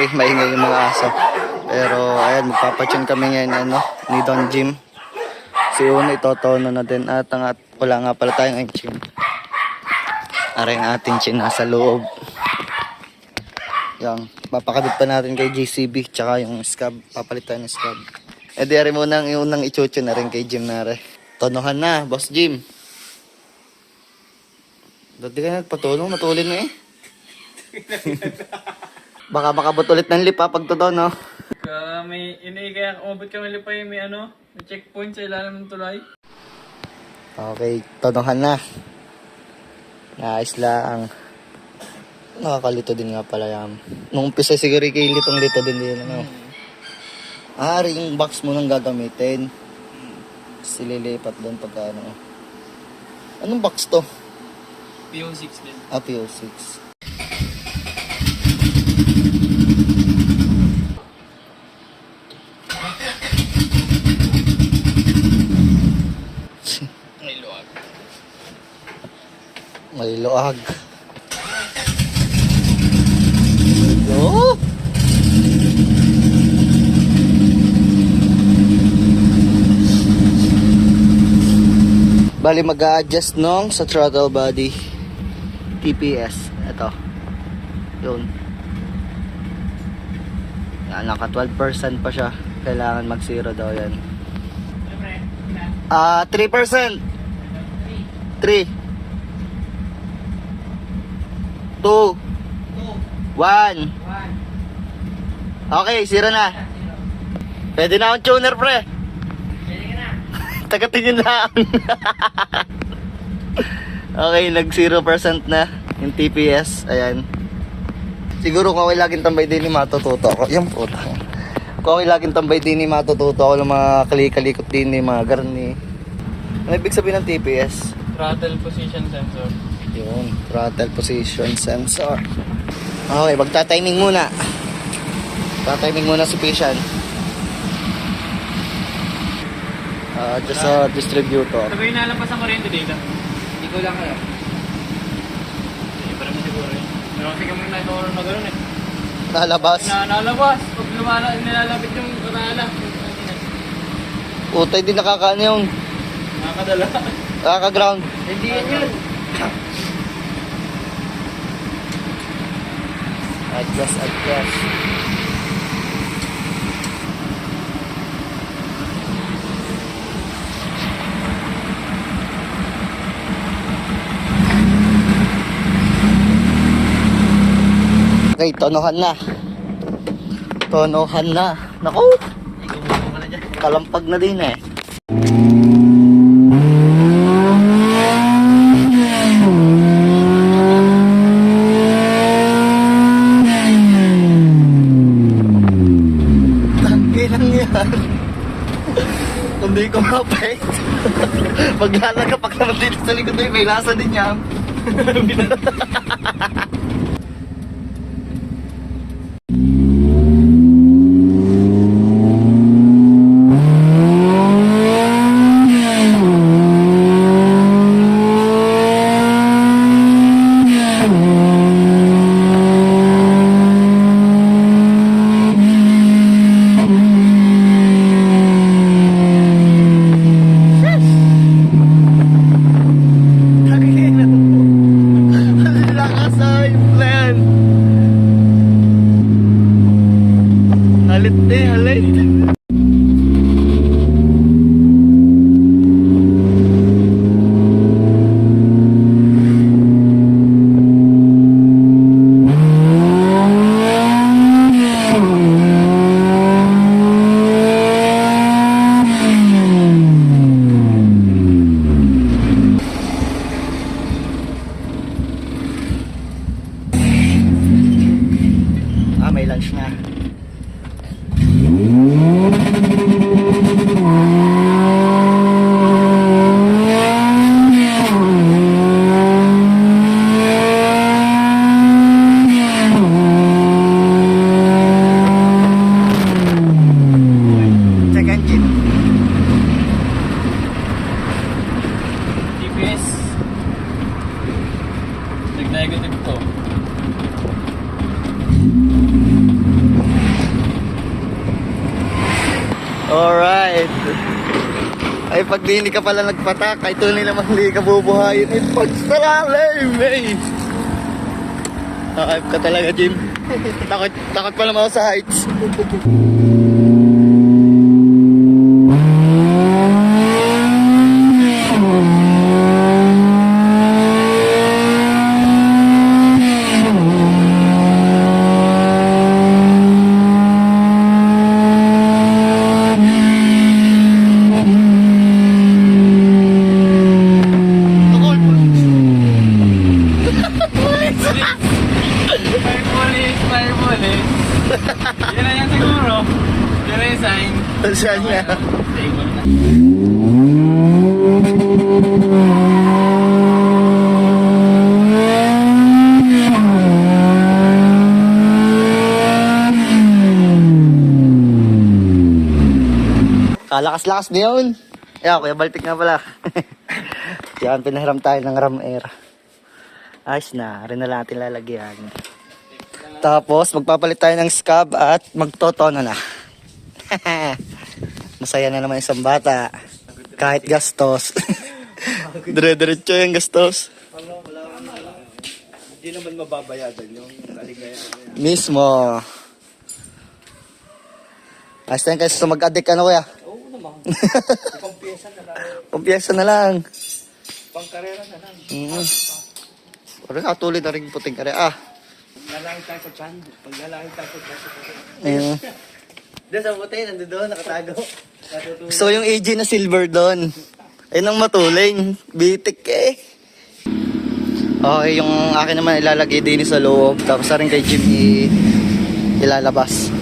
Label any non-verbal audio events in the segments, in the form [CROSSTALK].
sorry maingay yung mga aso. Pero ayan, magpapatune kami ngayon ano, ni Don Jim. Si Uno itotono na din at ang at wala nga pala tayong engine. Aray ang ating chin nasa loob. Yang, papakabit pa natin kay JCB tsaka yung scab, papalit tayo ng scab. Eh di rin muna ang unang ichuchu na rin kay Jim na rin. Tonohan na, Boss Jim. Dati ka nagpatulong, matulin mo eh. [LAUGHS] Baka makabot ulit ng lip ha, pag totoo, no? Ka may ini kaya umabot kami lipay may ano, may checkpoint sa ilalim ng tulay. Okay, tonohan na. Naayos lang. Nakakalito din nga pala yan. Nung umpisa siguro kay litong lito din din, ano? Ah, ring box mo nang gagamitin. Sililipat doon pagka ano. Anong box to? PO6 din. Ah, PO6. Luwag. May luag. Oh! Bali mag-a-adjust nung sa throttle body TPS. Ito. Yun. Yan, naka 12% pa siya. Kailangan mag-zero daw yan. Ah, 3%. 3. 2 1 Okay, zero na. Pwede na akong tuner, pre. [LAUGHS] Tagatingin lang. [LAUGHS] okay, nag 0% na yung TPS. Ayan. Siguro kung ako laging tambay din ni matututo ako. Yung puta. Kung ako laging tambay din ni matututo ako ng mga kalikalikot din ni mga garni. Ano ibig sabihin ng TPS? Throttle position sensor. Yun, throttle position sensor. Okay, magta-timing muna. Ta-timing muna si Pishan. Ah, just sa distributor. Ito ba yung nalampas ang kuryente dito? Hindi ko lang alam. Hindi pa naman siguro eh. Pero kasi kami na ito na gano'n eh. Nalabas. Na nalabas. Pag lumala, nilalapit yung katala. Utay din nakakaano yung Nakakadala. Nakaka-ground. Hindi yan yun. Adjust, adjust. Okay, tonohan na. Tonohan na. Naku, kalampag na din eh. Tanggilan yan. Hindi ko mapait. [LAUGHS] Maglalagapak naman dito sa likod mo, may lasa din yan. [LAUGHS] engine TPS nag-negative to. Alright. Ay pag di hindi ka pala nagpatak ay tunay namang hindi ka bubuhayin. Ay pagsalalim eh. Nakakayap ka talaga Jim. Takot, takot pa naman ako sa heights. Kalakas-lakas na yun. Ayan, Kuya Baltic nga pala. [LAUGHS] Yan, pinahiram tayo ng ram air. Ayos na, rin na lang natin lalagyan. Tapos, magpapalit tayo ng scab at magtotono na. [LAUGHS] Masaya na naman isang bata. Kahit gastos. [LAUGHS] Dire-diretso yung gastos. Hindi naman mababayadan yung aligayan. Mismo. Ayos tayo kasi mag-addict ano kuya? Naman. Pampiesa na lang. Kumpiyansa na lang. Pangkarera na lang. Mm. Parang katulad na rin puting kare. Ah. Lalaki tayo sa chan. Pag lalaki tayo sa chan. Ayun. Doon sa buti, nandun doon, nakatago. Natutulog. So yung AG na silver doon. Ayun ang matuling. Bitik eh. Okay, yung akin naman ilalagay din sa loob. Tapos na rin kay Jim i- ilalabas.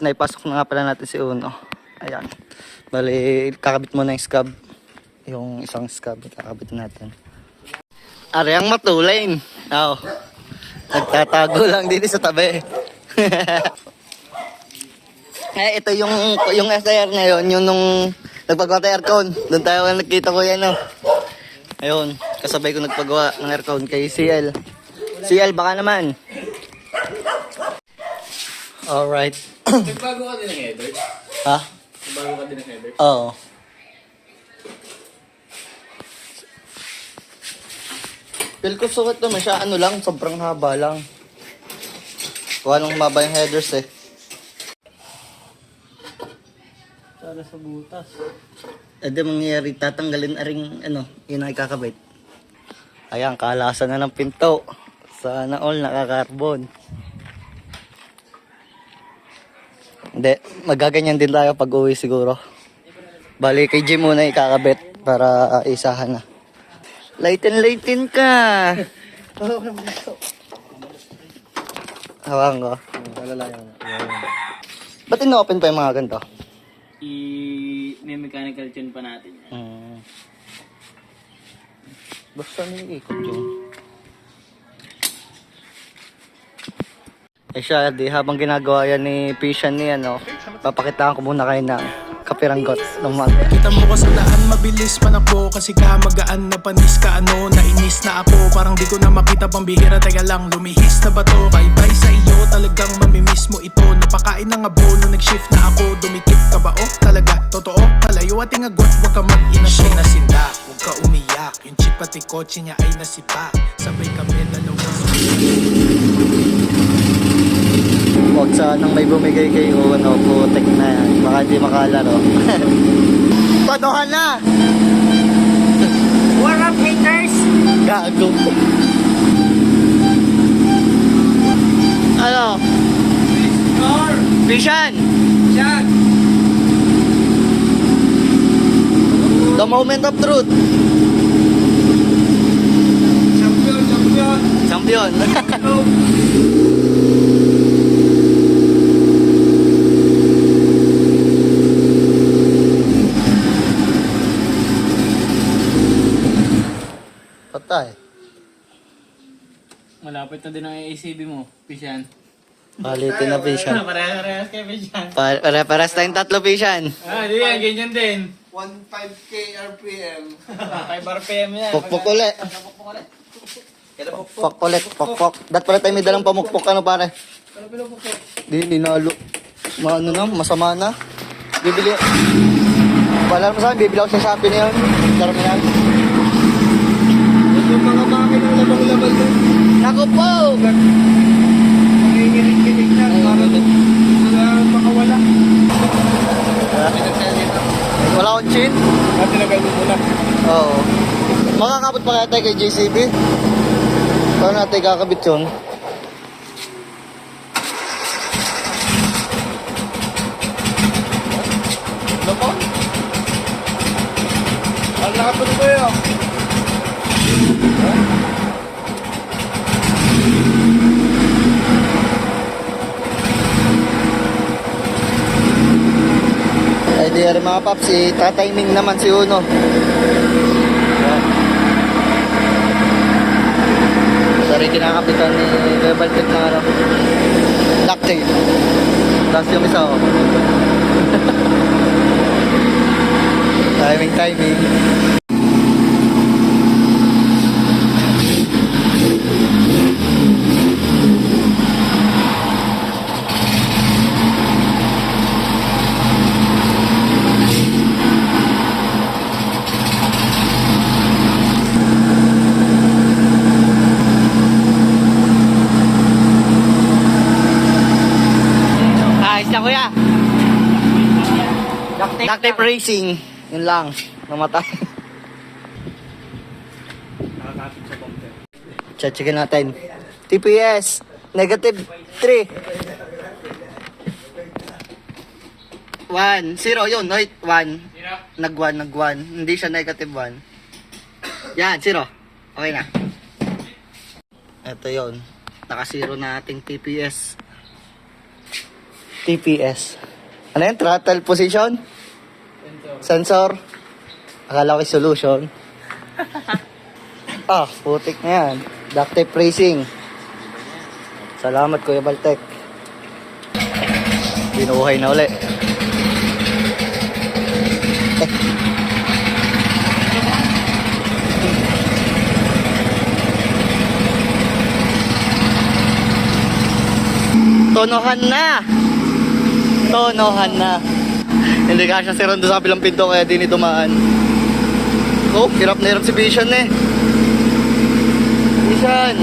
Alright, naipasok na nga pala natin si Uno. Ayan. Bali, kakabit mo na yung scab. Yung isang scab, kakabit natin. Are ang matulain. Oo. Nagtatago lang din sa tabi. [LAUGHS] eh, ito yung yung SIR ngayon, yung nung nagpagawa tayo aircon. Doon tayo nakita ko yan, oh. Ayun, kasabay ko nagpagawa ng aircon kay CL. CL, baka naman. Alright. Nagbago ka din ng header? ha? Nagbago ka din ng header? Oo. Feel ko sukat naman siya, ano lang, sobrang haba lang. Kuha nung haba yung headers eh. Para sa butas. Eh di mangyayari, tatanggalin na rin, ano, yun ang ikakabit. Ayan, kalasan na ng pinto. Sana all nakakarbon. Hindi, magaganyan din tayo pag uwi siguro. Bali kay Jim muna ikakabit para uh, isahan na. Lighten lighten ka. Hawakan ko. Palalayan. Ba't ino-open pa yung mga ganito? I... May mechanical tune pa natin yan. Hmm. Basta naiikot yung... Eh siya, di habang ginagawa yan ni Pishan ni ano, papakitaan ko muna kayo ng kapiranggot ng mangga. Kita mo ko sa daan mabilis manakbo Kasi ka magaan na panis ka ano Nainis na ako. Parang di ko na makita pang bihira Teka lang lumihis na ba to? Bye bye sa iyo Talagang mamimiss mo ito. Napakain ng abono Nag-shift na ako. Dumikit ka ba? Oh talaga Totoo Palayo at ingagot Huwag ka mag-ina Siya nasinda Huwag ka umiyak. Yung chick pati kotse niya ay nasipa. Sabay kami Huwag sanang may bumigay kay Uno, putek na yan. Baka di makalaro. [LAUGHS] Todohan na! [LAUGHS] What up, haters? Gago. ano? Vision! Shot! The moment of truth. Champion, champion! Champion. [LAUGHS] Go! Patay. Malapit na din ang ACB mo, Pisyan. Palitin na Vision. [LAUGHS] Parehas-parehas kayo, Pisyan. Pa- Pare-paras tayong tatlo Vision. Ah, di yan, ganyan din. 1.5k RPM. 5 RPM yan. Pukpuk ulit. Pukpuk ulit. Pukpuk. Dat pala tayo may dalang pamukpuk ano pare. Di, di nalo. Maano na, masama na. Bibili. Wala mo sa akin, bibili ako sa Shopee na yun. Laro mo yan. Yung mga makina ng labang-labal doon. Naku po! Nanginginig-kinig na. Para wala makawala. Wala akong chin. At tinagal mo muna. Oo. Makakabot pa kaya tayo kay JCB? Paano natin kakabit yun? Ano po? Ang nakapunod ko yun. Rin mga paps, si tatiming naman si Uno. Sorry, kinakapitan ni Level Tech na ano. Lactate. Tapos yung isa oh. [LAUGHS] timing, timing. Ayos na kuya. Tape racing. Yun lang. Namatay. Nakakapit sa bumper. Checkin natin. TPS. Negative 3. 1. 0 yun. Wait. 1. Sira. Nag 1. Nag 1. Hindi siya negative 1. Yan. 0. Okay na. Ito yun. Naka-zero na ating TPS. TPS. Ano yan? Throttle position? Sensor? Akala ko solution. [LAUGHS] ah, putik na yan. Duct tape racing. Salamat Kuya Baltek. Binuhay na uli. Eh. Tonohan na! Tonohan na. Hindi ka siya si Rondo sa kabilang pinto kaya di ni dumaan. Oh, hirap na hirap si Vision eh. Vision!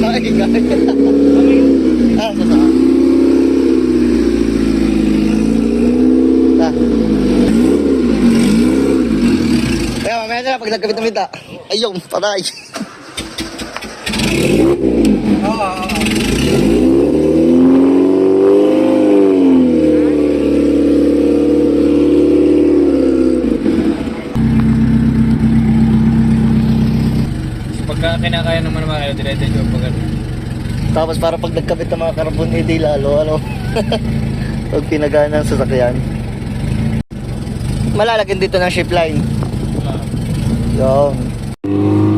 Ay, gaya. Ah, sa saan? Ah. Kaya bita. Ayun, patay. Pagka kinakaya naman naman kayo, dire-diretso pag ano. Tapos para pag nagkabit ng mga carbon edi lalo, ano. [LAUGHS] pag pinagana ng sasakyan. Malalagyan dito ng ship line. Ah. Yung.